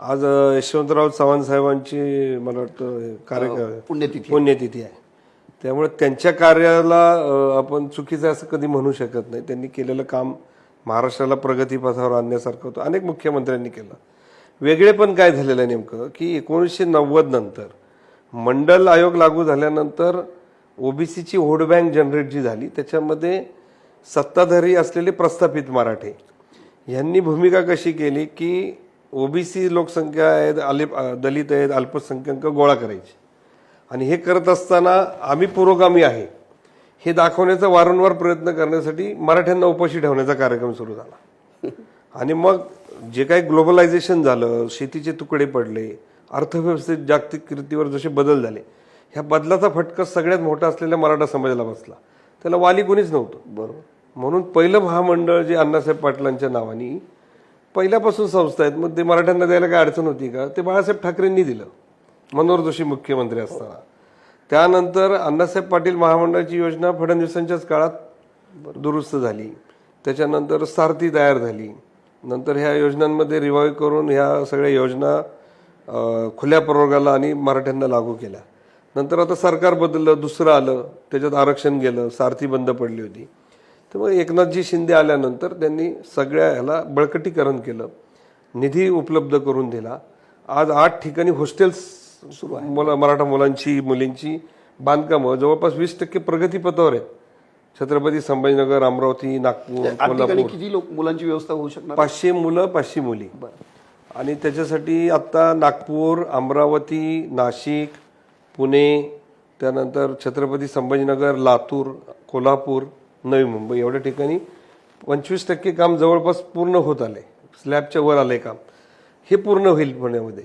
आज यशवंतराव चव्हाण साहेबांची मला वाटतं हे कार्य पुण्यतिथी. पुण्यतिथी आहे. त्यामुळे त्यांच्या कार्याला आपण चुकीचं असं कधी म्हणू शकत नाही. त्यांनी केलेलं काम महाराष्ट्राला प्रगतीपथावर आणण्यासारखं होतं. अनेक मुख्यमंत्र्यांनी केलं. वेगळे पण काय झालेलं आहे नेमकं की एकोणीसशे नव्वद नंतर मंडल आयोग लागू झाल्यानंतर ओबीसीची वोट बँक जनरेट जी झाली त्याच्यामध्ये सत्ताधारी असलेले प्रस्थापित मराठे यांनी भूमिका कशी केली की ओबीसी लोकसंख्या आहेत अलिप दलित आहेत अल्पसंख्याक गोळा करायची. आणि हे करत असताना आम्ही पुरोगामी आहे. हे दाखवण्याचा वारंवार प्रयत्न करण्यासाठी मराठ्यांना उपाशी ठेवण्याचा कार्यक्रम सुरू झाला. आणि मग जे काही ग्लोबलायझेशन झालं शेतीचे तुकडे पडले अर्थव्यवस्थेत जागतिक कीर्तीवर जसे बदल झाले ह्या बदलाचा फटका सगळ्यात मोठा असलेल्या मराठा समाजाला बसला. त्याला वाली कोणीच नव्हतं. बरोबर. म्हणून पहिलं महामंडळ जे अण्णासाहेब पाटलांच्या नावाने पहिल्यापासून संस्था आहेत. मग ते मराठ्यांना द्यायला काय अडचण होती का? ते बाळासाहेब ठाकरेंनी दिलं. मनोहर जोशी मुख्यमंत्री असताना. त्यानंतर अण्णासाहेब पाटील महामंडळाची योजना फडणवीसांच्याच काळात दुरुस्त झाली. त्याच्यानंतर सारथी तयार झाली. नंतर ह्या योजनांमध्ये रिवाईव्ह करून ह्या सगळ्या योजना खुल्या प्रवर्गाला आणि मराठ्यांना लागू केल्या. नंतर आता सरकार बदललं दुसरं आलं. त्याच्यात आरक्षण गेलं. सारथी बंद पडली होती. त्यामुळे एकनाथजी शिंदे आल्यानंतर त्यांनी सगळ्या ह्याला बळकटीकरण केलं. निधी उपलब्ध करून दिला. आज आठ ठिकाणी हॉस्टेल्स सुरू आहे मुला मराठा मुलांची मुलींची बांधकामं जवळपास वीस टक्के प्रगतीपथावर आहेत. छत्रपती संभाजीनगर अमरावती नागपूर आठ ठिकाणी किती लोक मुलांची व्यवस्था होऊ शकणार? पाचशे मुलं पाचशे मुली. आणि त्याच्यासाठी आता नागपूर अमरावती नाशिक पुणे त्यानंतर छत्रपती संभाजीनगर लातूर कोल्हापूर नवी मुंबई. एवढ्या ठिकाणी पंचवीस टक्के काम जवळपास पूर्ण होत आले. स्लॅबच्या वर आले काम. हे पूर्ण होईल पुण्यामध्ये.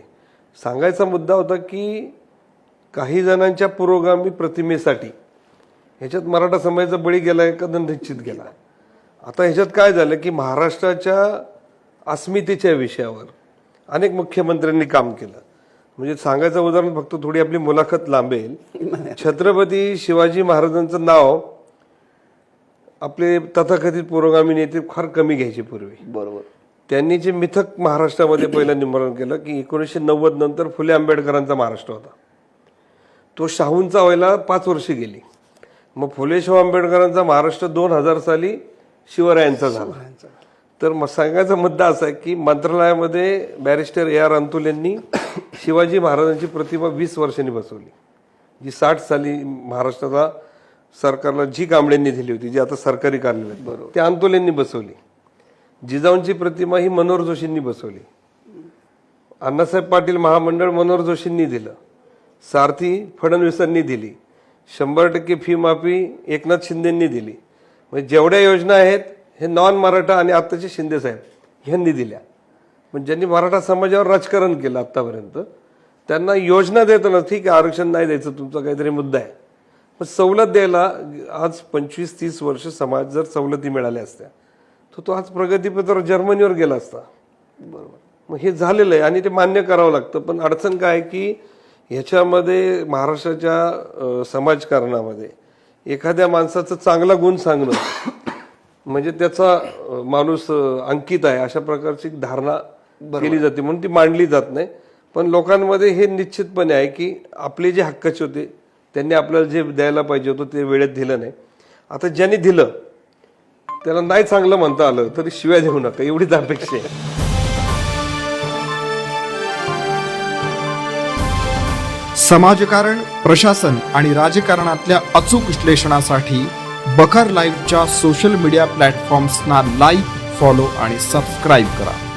सांगायचा मुद्दा होता की काही जणांच्या पुरोगामी प्रतिमेसाठी ह्याच्यात मराठा समाजाचा बळी गेला का निश्चित गेला? आता ह्याच्यात काय झालं की महाराष्ट्राच्या अस्मितेच्या विषयावर अनेक मुख्यमंत्र्यांनी काम केलं. म्हणजे सांगायचं उदाहरण फक्त थोडी आपली मुलाखत लांबेल. छत्रपती शिवाजी महाराजांचं नाव आपले तथाकथित पुरोगामी नेते फार कमी घ्यायचे पूर्वी. बरोबर. त्यांनी जे मिथक महाराष्ट्रामध्ये पहिलं निर्माण केलं की एकोणीसशे नव्वद नंतर फुले आंबेडकरांचा महाराष्ट्र होता. तो शाहूंचा व्हायला पाच वर्ष गेली. मग फुले शाहू आंबेडकरांचा महाराष्ट्र दोन हजार साली शिवरायांचा झाला. तर मग सांगायचा मुद्दा असा आहे की मंत्रालयामध्ये बॅरिस्टर ए आर अंतुल यांनी शिवाजी महाराजांची प्रतिमा वीस वर्षांनी बसवली. जी साठ साली महाराष्ट्राला सरकारला जी कांबळेंनी दिली होती जी आता सरकारी कार्यालय बरोबर. त्या अंतुल यांनी बसवली. जिजाऊंची प्रतिमा ही मनोहर जोशींनी बसवली. अण्णासाहेब पाटील महामंडळ मनोहर जोशींनी दिलं. सारथी फडणवीसांनी दिली. शंभर टक्के फी माफी एकनाथ शिंदेंनी दिली. म्हणजे जेवढ्या योजना आहेत हे नॉन मराठा आणि आत्ताचे शिंदे साहेब यांनी दिल्या. पण ज्यांनी मराठा समाजावर राजकारण केलं आत्तापर्यंत त्यांना योजना देताना ठीक आहे आरक्षण नाही द्यायचं तुमचा काहीतरी मुद्दा आहे. पण सवलत द्यायला आज पंचवीस तीस वर्ष समाज जर सवलती मिळाल्या असत्या तर तो आज प्रगतीपथावर जर्मनीवर गेला असता. बरोबर. मग हे झालेलं आहे आणि ते मान्य करावं लागतं पण अडचण काय की ह्याच्यामध्ये महाराष्ट्राच्या समाजकारणामध्ये एखाद्या माणसाचं चांगला गुण सांगणं म्हणजे त्याचा माणूस अंकित आहे अशा प्रकारची धारणा केली जाते म्हणून ती मांडली जात नाही. पण लोकांमध्ये हे निश्चितपणे आहे की आपले जे हक्काचे होते त्यांनी आपल्याला जे द्यायला पाहिजे होतं ते वेळेत दिलं नाही. आता ज्यांनी दिलं त्याला नाही चांगलं म्हणता आलं तरी शिवाय देऊ नका एवढीच अपेक्षा आहे. समाजकारण प्रशासन आणि राजकारणातल्या अचूक विश्लेषणासाठी बखर लाईव्हच्या सोशल मीडिया प्लॅटफॉर्म्सना लाईक फॉलो आणि सबस्क्राईब करा.